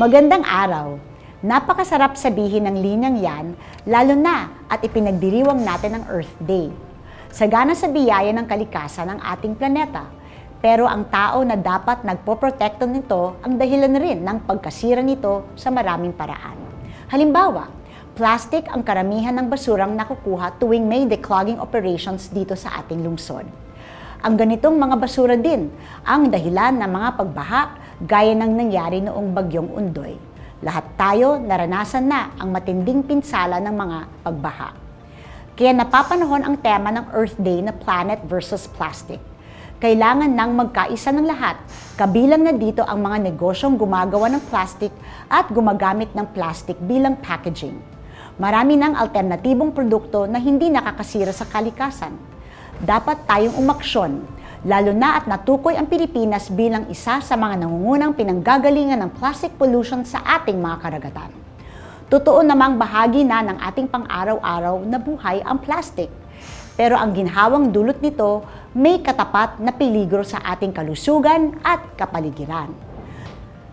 Magandang araw! Napakasarap sabihin ng linyang yan, lalo na at ipinagdiriwang natin ang Earth Day. Sagana sa biyaya ng kalikasan ng ating planeta. Pero ang tao na dapat nagpoprotekto nito ang dahilan rin ng pagkasira nito sa maraming paraan. Halimbawa, plastic ang karamihan ng basurang nakukuha tuwing may declogging operations dito sa ating lungsod. Ang ganitong mga basura din ang dahilan ng mga pagbaha gaya ng nangyari noong bagyong Undoy. Lahat tayo naranasan na ang matinding pinsala ng mga pagbaha. Kaya napapanahon ang tema ng Earth Day na Planet versus Plastic. Kailangan nang magkaisa ng lahat, kabilang na dito ang mga negosyong gumagawa ng plastic at gumagamit ng plastic bilang packaging. Marami ng alternatibong produkto na hindi nakakasira sa kalikasan. Dapat tayong umaksyon, lalo na at natukoy ang Pilipinas bilang isa sa mga nangungunang pinanggagalingan ng plastic pollution sa ating mga karagatan. Totoo namang bahagi na ng ating pang-araw-araw na buhay ang plastic. Pero ang ginhawang dulot nito may katapat na peligro sa ating kalusugan at kapaligiran.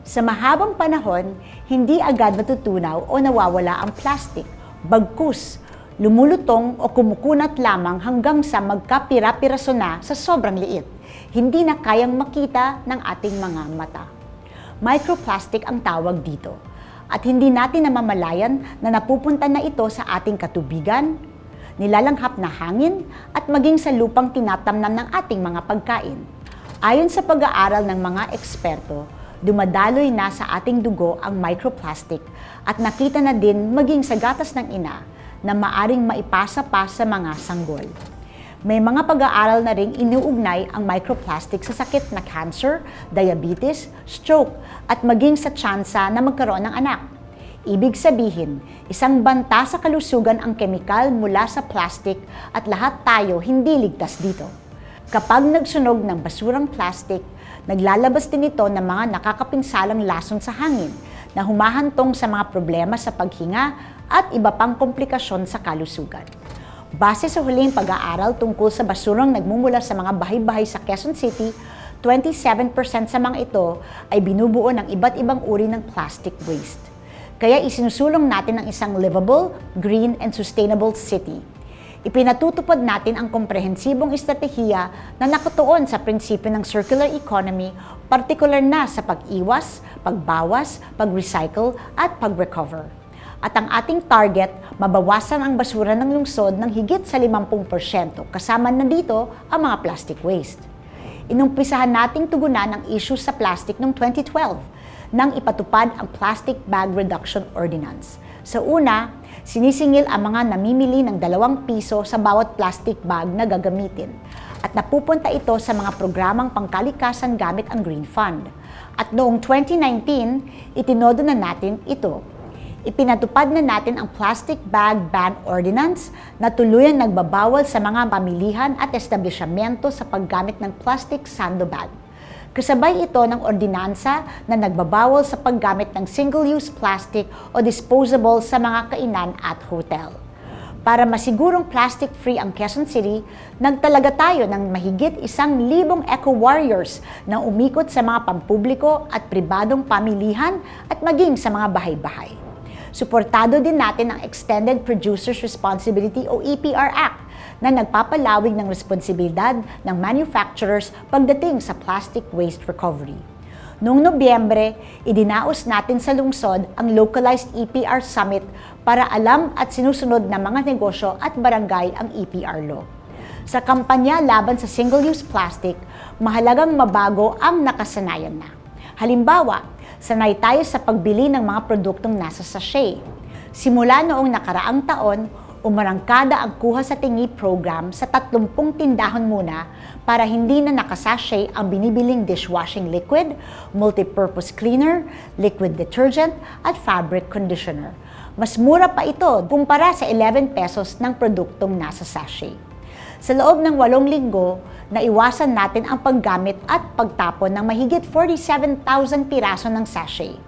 Sa mahabang panahon, hindi agad natutunaw o nawawala ang plastic. Bagkus, lumulutong o kumukunat lamang hanggang sa magkapira-piraso na sa sobrang liit. Hindi na kayang makita ng ating mga mata. Microplastic ang tawag dito. At hindi natin namamalayan na napupunta na ito sa ating katubigan, nilalanghap na hangin at maging sa lupang tinatamnan ng ating mga pagkain. Ayon sa pag-aaral ng mga eksperto, dumadaloy na sa ating dugo ang microplastic at nakita na din maging sa gatas ng ina na maaring maipasa pa sa mga sanggol. May mga pag-aaral na ring inuugnay ang microplastic sa sakit na cancer, diabetes, stroke at maging sa tsansa na magkaroon ng anak. Ibig sabihin, isang banta sa kalusugan ang kemikal mula sa plastic at lahat tayo hindi ligtas dito. Kapag nagsunog ng basurang plastic, naglalabas din ito ng mga nakakapinsalang lason sa hangin na humahantong sa mga problema sa paghinga at iba pang komplikasyon sa kalusugan. Base sa huling pag-aaral tungkol sa basurang nagmumula sa mga bahay-bahay sa Quezon City, 27% sa mga ito ay binubuo ng iba't ibang uri ng plastic waste. Kaya isinusulong natin ang isang livable, green, and sustainable city. Ipinatutupad natin ang komprehensibong estratehiya na nakatuon sa prinsipyo ng circular economy, partikular na sa pag-iwas, pagbawas, pag-recycle, at pag-recover. At ang ating target, mabawasan ang basura ng lungsod ng higit sa 50%, kasama na dito ang mga plastic waste. Inumpisahan nating tugunan ang issue sa plastic noong 2012 nang ipatupad ang Plastic Bag Reduction Ordinance. Sa una, sinisingil ang mga namimili ng dalawang piso sa bawat plastic bag na gagamitin at napupunta ito sa mga programang pangkalikasan gamit ang Green Fund. At noong 2019, itinodo na natin ito. Ipinatupad na natin ang Plastic Bag Ban Ordinance na tuluyang nagbabawal sa mga pamilihan at establishmento sa paggamit ng plastic sandbag. Kasabay ito ng ordinansa na nagbabawal sa paggamit ng single-use plastic o disposable sa mga kainan at hotel. Para masigurong plastic-free ang Quezon City, nagtalaga tayo ng mahigit isang libong eco-warriors na umikot sa mga pampubliko at pribadong pamilihan at maging sa mga bahay-bahay. Suportado din natin ang Extended Producer's Responsibility o EPR Act na nagpapalawig ng responsibilidad ng manufacturers pagdating sa plastic waste recovery. Noong Nobyembre, idinaos natin sa lungsod ang Localized EPR Summit para alam at sinusunod ng mga negosyo at barangay ang EPR law. Sa kampanya laban sa single-use plastic, mahalagang mabago ang nakasanayan na. Halimbawa, sanay tayo sa pagbili ng mga produktong nasa sachet. Simula noong nakaraang taon, umarangkada ang kuha sa tingi program sa 30 tindahan muna para hindi na nakasashay ang binibiling dishwashing liquid, multipurpose cleaner, liquid detergent, at fabric conditioner. Mas mura pa ito kumpara sa 11 pesos ng produktong nasa sachet. Sa loob ng walong linggo, naiwasan natin ang paggamit at pagtapon ng mahigit 47,000 piraso ng sachet.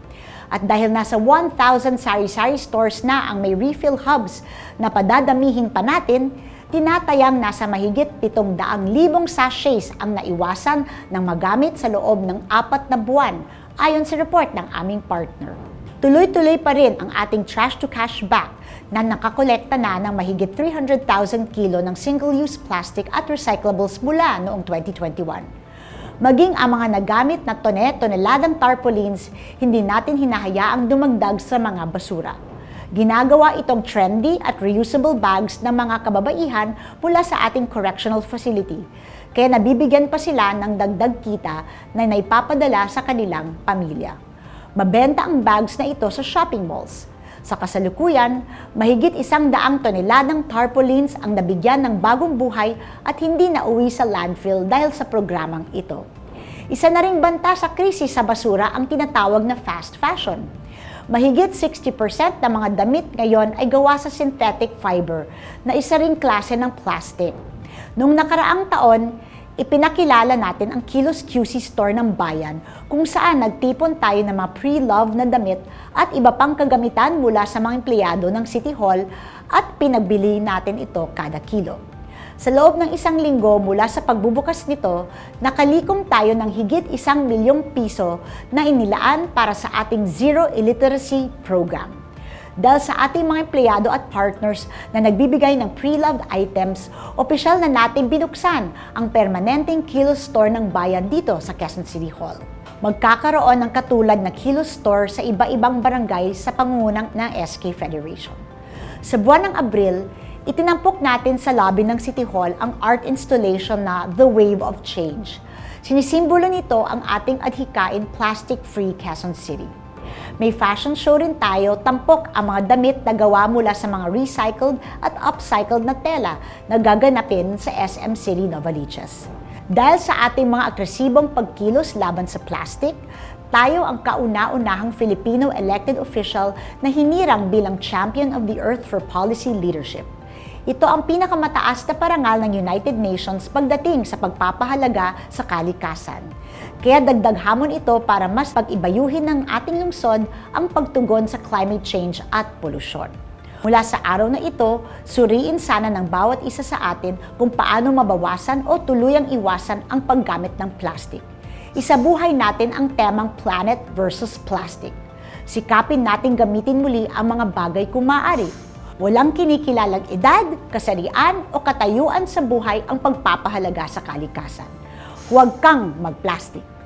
At dahil nasa 1,000 sari-sari stores na ang may refill hubs na padadamihin pa natin, tinatayang nasa mahigit 700,000 sachets ang naiwasan ng magamit sa loob ng apat na buwan ayon sa report ng aming partner. Tuloy-tuloy pa rin ang ating trash to cash back na nakakolekta na ng mahigit 300,000 kilo ng single-use plastic at recyclables mula noong 2021. Maging ang mga nagamit na tone-toneladang tarpaulins, hindi natin hinahayaang dumagdag sa mga basura. Ginagawa itong trendy at reusable bags ng mga kababaihan mula sa ating correctional facility. Kaya nabibigyan pa sila ng dagdag kita na naipapadala sa kanilang pamilya. Mabenta ang bags na ito sa shopping malls. Sa kasalukuyan, mahigit isang daang toneladang tarpaulins ang nabigyan ng bagong buhay at hindi na uwi sa landfill dahil sa programang ito. Isa na ring banta sa krisis sa basura ang tinatawag na fast fashion. Mahigit 60% ng mga damit ngayon ay gawa sa synthetic fiber na isa ring klase ng plastic. Noong nakaraang taon, ipinakilala natin ang Kilos QC Store ng bayan kung saan nagtipon tayo ng mga pre-love na damit at iba pang kagamitan mula sa mga empleyado ng City Hall at pinagbili natin ito kada kilo. Sa loob ng isang linggo mula sa pagbubukas nito, nakalikom tayo ng higit isang milyong piso na inilaan para sa ating Zero Illiteracy Program. Dahil sa ating mga empleyado at partners na nagbibigay ng pre-loved items, opisyal na natin binuksan ang permanenteng Kilo Store ng bayan dito sa Quezon City Hall. Magkakaroon ng katulad na Kilo Store sa iba-ibang barangay sa pangunang ng SK Federation. Sa buwan ng Abril, itinampok natin sa lobby ng City Hall ang art installation na The Wave of Change. Sinisimbolo nito ang ating adhikain plastic-free Quezon City. May fashion show rin tayo, tampok ang mga damit na gawa mula sa mga recycled at upcycled na tela na gaganapin sa SM City Novaliches. Dahil sa ating mga agresibong pagkilos laban sa plastic, tayo ang kauna-unahang Filipino elected official na hinirang bilang Champion of the Earth for Policy Leadership. Ito ang pinakamataas na parangal ng United Nations pagdating sa pagpapahalaga sa kalikasan. Kaya dagdag hamon ito para mas pag-ibayuhin ng ating lungsod ang pagtugon sa climate change at polusyon. Mula sa araw na ito, suriin sana ng bawat isa sa atin kung paano mabawasan o tuluyang iwasan ang paggamit ng plastic. Isabuhay natin ang temang planet versus plastic. Sikapin natin gamitin muli ang mga bagay kung maaari Walang kinikilalang edad, kasarian o katayuan sa buhay ang pagpapahalaga sa kalikasan. Huwag kang magplastic.